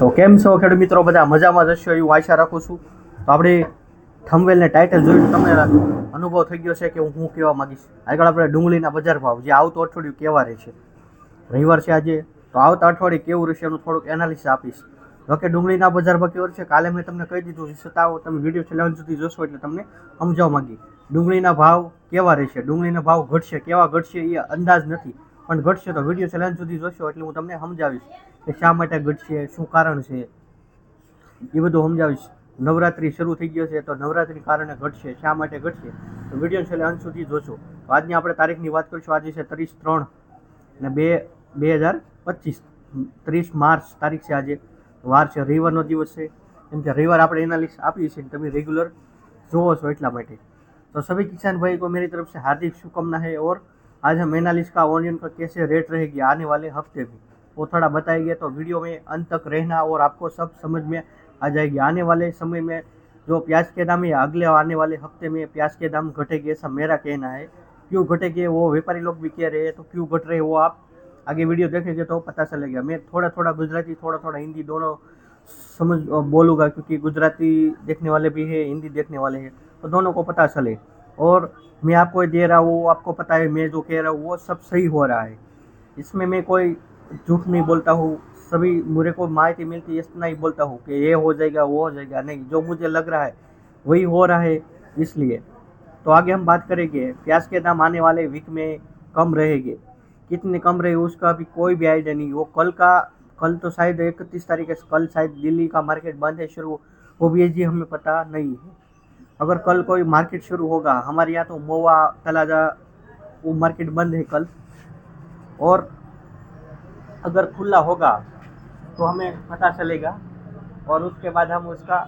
તો કેમ છો ખેડૂત મિત્રો? બધા મજામાં જશો એવું આશા રાખું છું. તો આપણે થંબવેલને ટાઇટલ જોઈને તમને અનુભવ થઈ ગયો છે કે હું કહેવા માંગીશ? આગળ આપણે ડુંગળીના બજાર ભાવ, જે આવતું અઠવાડિયું કેવા રહેશે રવિવાર છે આજે, તો આવતા અઠવાડિયે કેવું રહેશે એનું થોડુંક એનાલિસિસ આપીશ. જોકે ડુંગળીના બજાર ભાવ કેવો છે કાલે મેં તમને કહી દીધું છે છતાં તમે વીડિયો છેલ્લા સુધી જોશો એટલે તમને સમજાવવા માંગી ડુંગળીના ભાવ કેવા રહેશે? ડુંગળીના ભાવ ઘટશે, કેવા ઘટશે એ અંદાજ નથી. પણ ઘટશે તો વીડિયો છેલ્લા સુધી જોશો એટલે હું તમને સમજાવીશ કે શા માટે ઘટશે, શું કારણ છે. એ બધું સમજાવીશ. નવરાત્રિ શરૂ થઈ ગયો છે તો નવરાત્રિ કારણે ઘટશે, શા માટે ઘટશે? તો વીડિયો છેલ્લે અંત સુધી જોશો. તો આજની આપણે તારીખની વાત કરીશું. આજે છે ત્રીસ ત્રણ ને બે બે હજાર પચીસ. ત્રીસ માર્ચ તારીખ છે આજે. વાર છે રવિવારનો દિવસ છે. કેમ કે રવિવાર આપણે એનાલિસ્ટ આપીએ છીએ તમે રેગ્યુલર જોવો છો એટલા માટે. તો સભી કિસાન ભાઈ કો મેરી તરફ સે હાર્દિક શુભકામના હે ઓર आज हम एनालिस का ऑनियन का कैसे रेट रहेगी आने वाले हफ़्ते में, वो थोड़ा बताएँगे। तो वीडियो में अंत तक रहना और आपको सब समझ में आ जाएगी। आने वाले समय में जो प्याज के दाम है, अगले आने वाले हफ़्ते में प्याज के दाम घटेंगे ऐसा मेरा कहना है। क्यों घटेंगे, वो व्यापारी लोग भी कह रहे हैं तो क्यों घट रहे वो आप आगे वीडियो देखेंगे तो पता चलेगा। मैं थोड़ा थोड़ा गुजराती थोड़ा थोड़ा हिंदी दोनों समझ, बोलूँगा, क्योंकि गुजराती देखने वाले भी है, हिंदी देखने वाले हैं तो दोनों को पता चले। और मैं आपको दे रहा हूँ, आपको पता है, मैं जो कह रहा हूँ, वो सब सही हो रहा है। इसमें मैं कोई झूठ नहीं बोलता हूँ, सभी मुझे को माहिती मिलती है, इतना ही बोलता हूँ कि ये हो जाएगा, वो हो जाएगा, नहीं, जो मुझे लग रहा है, वही हो रहा है, इसलिए। तो आगे हम बात करेंगे, प्याज के दाम आने वाले वीक में कम रहेंगे। कितने कम रहे, उसका भी कोई भी आइडिया नहीं। वो कल का, कल तो शायद इकतीस तारीख है, कल शायद दिल्ली का मार्केट बंद है शुरू, वो भी जी, हमें पता नहीं है। अगर कल कोई मार्केट शुरू होगा, हमारे यहाँ तो मोवा, तलाजा, वो मार्केट बंद है कल। और अगर खुला होगा तो हमें पता चलेगा। और उसके बाद हम उसका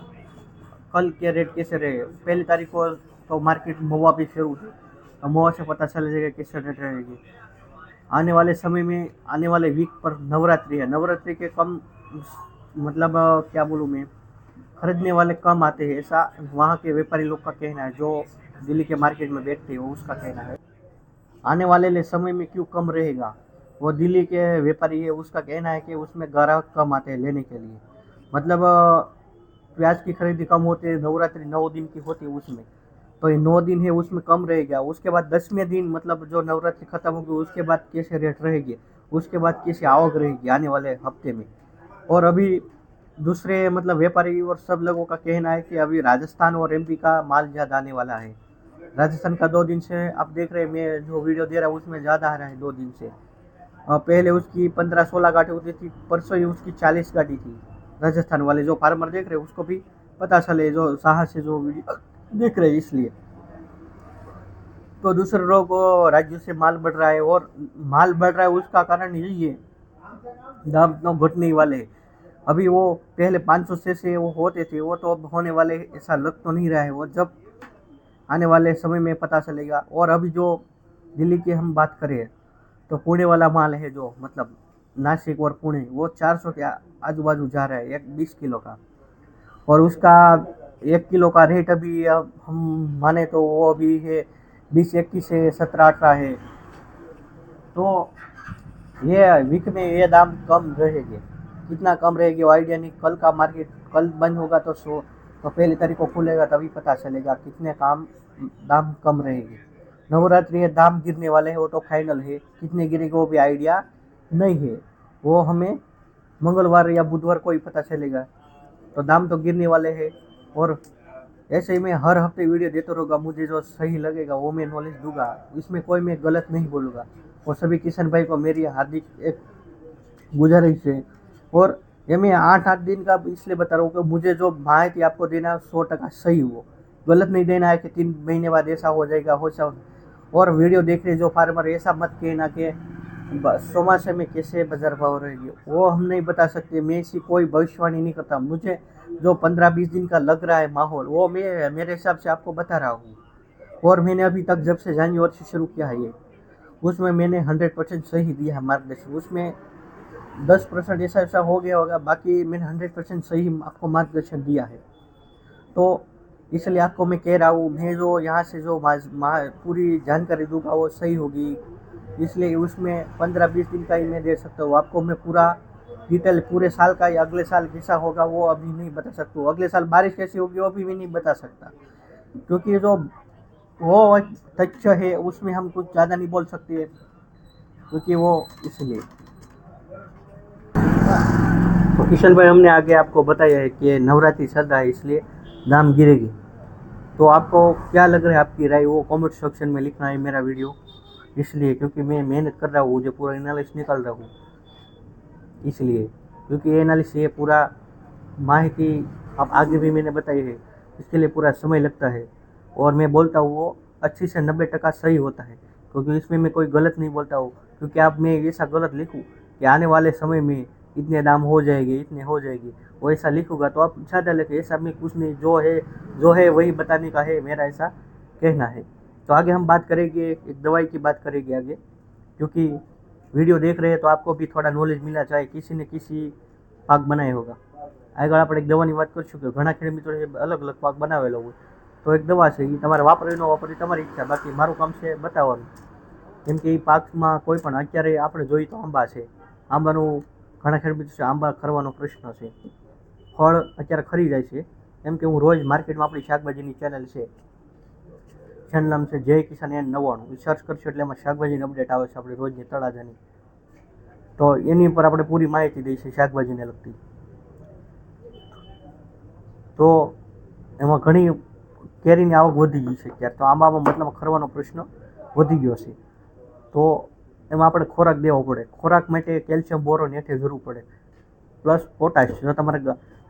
कल के रेट कैसे रहे। पहली तारीख को तो मार्केट महुआ भी शुरू थी तो महुआ से पता चल जाएगा कैसे रेट रहेगी। आने वाले समय में, आने वाले वीक पर नवरात्रि है। नवरात्रि के कम मतलब क्या बोलूँ मैं? खरीदने वाले कम आते हैं, ऐसा वहाँ के व्यापारी लोग का कहना है, जो दिल्ली के मार्केट में बैठते हैं, उसका कहना है। आने वाले समय में क्यों कम रहेगा? वो दिल्ली के व्यापारी है, उसका कहना है कि उसमें ग्राहक कम आते हैं लेने के लिए। मतलब प्याज की खरीदी कम होती है, नवरात्रि नौ दिन की होती है उसमें। तो ये नौ दिन है, उसमें कम रहेगा। उसके बाद दसवें दिन मतलब जो नवरात्रि खत्म होगी, उसके बाद कैसे रेट रहेगी? उसके बाद कैसे आवक रहेगी आने वाले हफ़्ते में? और अभी दूसरे मतलब व्यापारी और सब लोगों का कहना है कि अभी राजस्थान और एमपी का माल ज़्यादा आने वाला है। राजस्थान का दो दिन से, आप देख रहे हैं, मैं जो वीडियो दे रहा हूँ, उसमें ज़्यादा आ रहा है दो दिन से। पहले उसकी पंद्रह सोलह गाड़ी होती थी, परसों ही उसकी चालीस गाड़ी थी। राजस्थान वाले जो फार्मर देख रहे उसको भी पता चले, जो साहस से जो वीडियो देख रहे इसलिए। तो दूसरे लोग राज्यों से माल बढ़ रहा है, और माल बढ़ रहा है, उसका कारण यही है, दाम तो घटने वाले हैं। अभी वो पहले 500 से से वो होते थे, वो तो अब होने वाले ऐसा लग तो नहीं रहा है। वो जब आने वाले समय में पता चलेगा। और अभी जो दिल्ली की हम बात करें तो पुणे वाला माल है जो मतलब नासिक और पुणे, वो 400 के आजू बाजू जा रहा है, एक बीस किलो का। और उसका एक किलो का रेट अभी अब हम माने तो वो अभी है, बीस, इक्कीस से सत्रह, अठारह है। तो ये वीक में ये दाम कम रहेंगे। कितना कम रहेगी आइडिया नहीं, कल का मार्केट कल बंद होगा तो सो तो पहली तारीख को खुलेगा, तभी पता चलेगा कितने काम, दाम कम रहेंगे। नवरात्रि है, दाम गिरने वाले हैं, वो तो फाइनल है, कितने गिरेगा वो भी आइडिया नहीं है। वो हमें मंगलवार या बुधवार को ही पता चलेगा। तो दाम तो गिरने वाले हैं, और ऐसे ही मैं हर हफ़्ते वीडियो देता रहूँगा, मुझे जो सही लगेगा, वो मैं नॉलेज दूँगा। इसमें कोई मैं गलत नहीं बोलूँगा। और सभी किसान भाई को मेरी हार्दिक एक गुजारिश है और ये मैं आठ आठ दिन का इसलिए बता रहा हूँ कि मुझे जो माहिती आपको देना है, सौ टका सही हो गलत नहीं देना है कि तीन महीने बाद ऐसा हो जाएगा, हो सा और वीडियो देख रहे जो फार्मर, ऐसा मत कहना कि ब- चौमासे में कैसे बाज़ार भाव रहेगी वो हम नहीं बता सकते, मैं ऐसी कोई भविष्यवाणी नहीं करता। मुझे जो पंद्रह, बीस दिन का लग रहा है माहौल, वो मैं, मेरे हिसाब से आपको बता रहा हूँ। और मैंने अभी तक जब से जनवरी से शुरू किया है ये, उसमें मैंने हंड्रेड परसेंट सही दिया है मार्गदर्शन। उसमें दस परसेंट ऐसा ऐसा हो गया होगा, बाकी मैंने हंड्रेड परसेंट सही आपको मार्गदर्शन दिया है। तो इसलिए आपको मैं कह रहा हूँ, मैं जो यहाँ से जो मा- पूरी जानकारी दूँगा वो सही होगी। इसलिए उसमें पंद्रह बीस दिन का ही मैं दे सकता हूँ। आपको मैं पूरा डिटेल पूरे साल का या अगले साल कैसा होगा, वो अभी नहीं बता सकता हूँ। अगले साल बारिश कैसी होगी, वो भी नहीं बता सकता। क्योंकि जो वो तथ्य है, उसमें हम कुछ ज़्यादा नहीं बोल सकते, क्योंकि वो इसलिए। तो किशन भाई, हमने आगे आपको बताया है कि नवरात्रि चल रहा है, इसलिए दाम गिरेगी। तो आपको क्या लग रहा है, आपकी राय वो कमेंट सेक्शन में लिखना है मेरा वीडियो इसलिए, क्योंकि मैं मेहनत कर रहा हूँ जो पूरा एनालिस निकाल रहा हूँ। इसलिए, क्योंकि ये एनालिस ये पूरा माहिती अब आगे भी मैंने बताई है, इसके लिए पूरा समय लगता है। और मैं बोलता हूँ, वो अस्सी से नब्बे टका सही होता है, क्योंकि इसमें मैं कोई गलत नहीं बोलता हूँ। क्योंकि आप, मैं ऐसा गलत लिखूँ कि आने वाले समय में इतने दाम हो जाएंगे इतने हो जाएगी वो ऐसा लिखूँगा तो आप ज़्यादा लिखे ऐसा मैं कुछ नहीं जो है जो है वही बताने का है मेरा ऐसा कहना है तो आगे हम बात करेंगे एक दवाई की बात करेंगे आगे क्योंकि વિડીયો દેખ રહે તો આપકો ભી થોડા નોલેજ મિલના ચાહે કિસી ને કિસી પાક બનાવ્યો હોગા આગળ આપણે એક દવાની વાત કરીશું કે ઘણા ખેડૂત મિત્રોએ અલગ અલગ પાક બનાવેલો હોય તો એક દવા છે એ તમારે વાપરવી ન વાપરવી તમારી ઈચ્છા બાકી મારું કામ છે બતાવવાનું કેમ કે એ પાકમાં કોઈ પણ અત્યારે આપણે જોઈએ તો આંબા છે આંબાનું ઘણા ખેડૂત છે, આંબા ખરવાનો પ્રશ્ન છે. ફળ અત્યારે ખરી જાય છે. એમ કે હું રોજ માર્કેટમાં આપણી શાકભાજીની ચેનલ છે. ચેનલ નામ છે જય કિસાન એન નવ્વાણું. સર્ચ કરશો એટલે એમાં શાકભાજીની અપડેટ આવે છે આપણી રોજની તળાજાની. તો એની ઉપર આપણે પૂરી માહિતી દઈ શાકભાજીને લગતી. તો એમાં ઘણી કેરીની આવક વધી ગઈ છે અત્યારે. તો આંબામાં મતલબ ખરવાનો પ્રશ્ન વધી ગયો છે. તો એમાં આપણે ખોરાક દેવો પડે. ખોરાક માટે કેલ્શિયમ, બોરોન હેઠે જરૂર પડે. પ્લસ પોટાશ, જો તમારે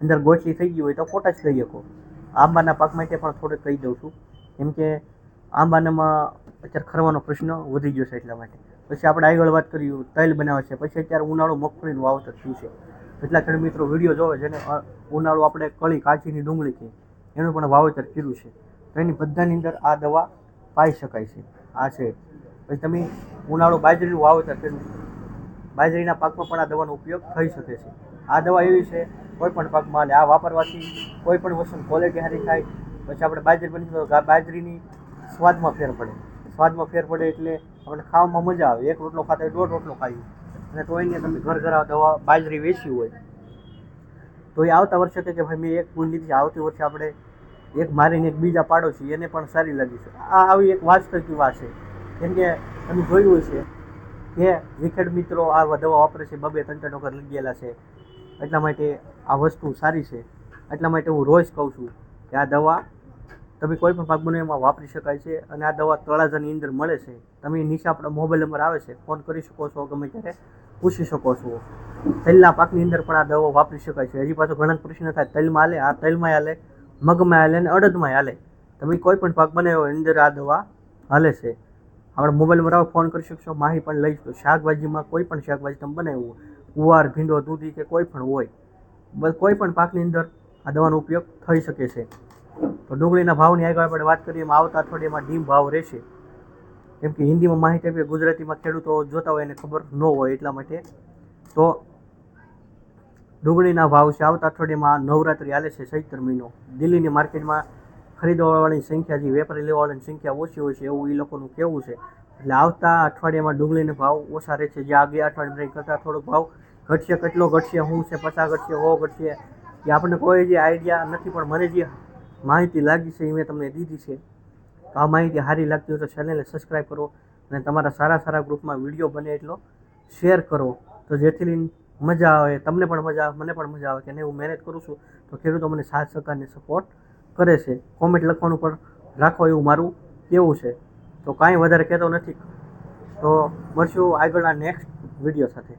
અંદર ગોઠલી થઈ ગઈ હોય તો પોટાશ લઈ શકો. આંબાના પાક માટે પણ થોડુંક કહી દઉં છું. કેમ કે આંબાનામાં અત્યારે ખરવાનો પ્રશ્ન વધી ગયો છે એટલા માટે. પછી આપણે આગળ વાત કરીએ, તૈલ બનાવે છે. પછી અત્યારે ઉનાળો મગફળીનું વાવતર થયું છે. એટલા ખેડૂત મિત્રો વીડિયો જોવે જેને ઉનાળો આપણે કળી કાચીની ડુંગળી છે એનું પણ વાવેતર કર્યું છે. તો એની બધાની અંદર આ દવા પાઈ શકાય છે. આ છે. પછી તમે ઉનાળો બાજરીનું વાવેતર કર્યું બાજરીના પાકમાં પણ આ દવાનો ઉપયોગ થઈ શકે છે. આ દવા એવી છે, કોઈ પણ પાકમાં અને આ વાપરવાથી કોઈ પણ વસ્તુની ક્વોલિટી સારી થાય, પછી આપણે બાજરી બની તો બાજરીની સ્વાદમાં ફેર પડે. સ્વાદમાં ફેર પડે એટલે આપણે ખાવામાં મજા આવે. એક રોટલો ખાતા હોય દોઢ રોટલો ખાઈએ. અને તો એને તમે ઘર ઘર દવા બાજરી વેચી હોય. તો એ આવતા વર્ષે કે ભાઈ મેં એક ગુણ લીધી આવતી વર્ષે આપણે એક મારીને એક બીજા પાડોશી, એને પણ સારી લાગી છે. આ આવી એક વાસ્તવિક વાત છે. કેમ કે તમે જોયું હશે કે વિખેડ મિત્રો આ દવા વાપરે છે, બબે ત્રણ ત્રણ વખત લઈ ગયેલા છે. એટલા માટે આ વસ્તુ સારી છે. એટલા માટે હું રોજ કહું છું કે આ દવા તમે કોઈ પણ પાક એમાં વાપરી શકાય છે અને આ દવા તળાજાની અંદર મળે છે. તમે નીચે આપણો મોબાઈલ નંબર આવે છે, ફોન કરી શકો છો, ગમે ત્યારે પૂછી શકો છો. તલના પાકની અંદર પણ આ દવા વાપરી શકાય છે. હજી પાછો ઘણા પ્રશ્ન થાય, તલમાં હાલે, આ તલમાં હાલે, મગમાં હાલે અને અડદમાં હાલે. તમે કોઈ પણ પાક બનાવ્યો અંદર આ દવા હાલે છે. આપણે મોબાઈલ નંબર ફોન કરી શકશો, માહી પણ લઈ તો શાકભાજીમાં કોઈ પણ શાકભાજી તમે બનાવ્યું હોય, ગુવાર, ભીંડો, દૂધી કે કોઈ પણ હોય, બસ કોઈ પણ પાકની અંદર આ દવાનો ઉપયોગ થઈ શકે છે. તો ડુંગળીના ભાવની આગળ આપણે વાત કરીએ, એમાં આવતા અઠવાડિયામાં ડીમ ભાવ રહેશે. કેમ કે હિન્દીમાં માહિતી આપીએ, ગુજરાતીમાં ખેડૂતો જોતા હોય એને ખબર ન હોય એટલા માટે. તો ડુંગળીના ભાવ છે, આવતા અઠવાડિયામાં નવરાત્રિ હાલે છે, ચૈત્ર મહિનો. દિલ્હીની માર્કેટમાં ખરીદવાવાળાની સંખ્યા જે વેપારી લેવાવાળાની સંખ્યા ઓછી હોય છે એવું એ લોકોનું કહેવું છે. એટલે આવતા અઠવાડિયામાં ડુંગળીનો ભાવ ઓછા રહે છે. જે આગે અઠવાડિયા કરતાં થોડોક ભાવ ઘટશે, કેટલો ઘટશે, શું છે, પચાસ ઘટશે હો ઘટશે, એ આપણને કોઈ જે આઈડિયા નથી. પણ મને જે માહિતી લાગી છે એ મેં તમને દીધી છે. તો આ માહિતી સારી લાગતી હોય તો ચેનલને સબસ્ક્રાઈબ કરો અને તમારા સારા સારા ગ્રુપમાં વીડિયો બને એટલો શેર કરો. તો જેથી લઈને મજા આવે, તમને પણ મજા આવે, મને પણ મજા આવે કે નહીં, હું મહેનત કરું છું. તો ખેડૂતો મને સાથ સહકારને સપોર્ટ કરે છે કોમેન્ટ લખવાનું પણ રાખો એવું મારું કહેવું છે. તો કાંઈ વધારે કહેતો નથી. તો મળશું આગળના નેક્સ્ટ વીડિયો સાથે.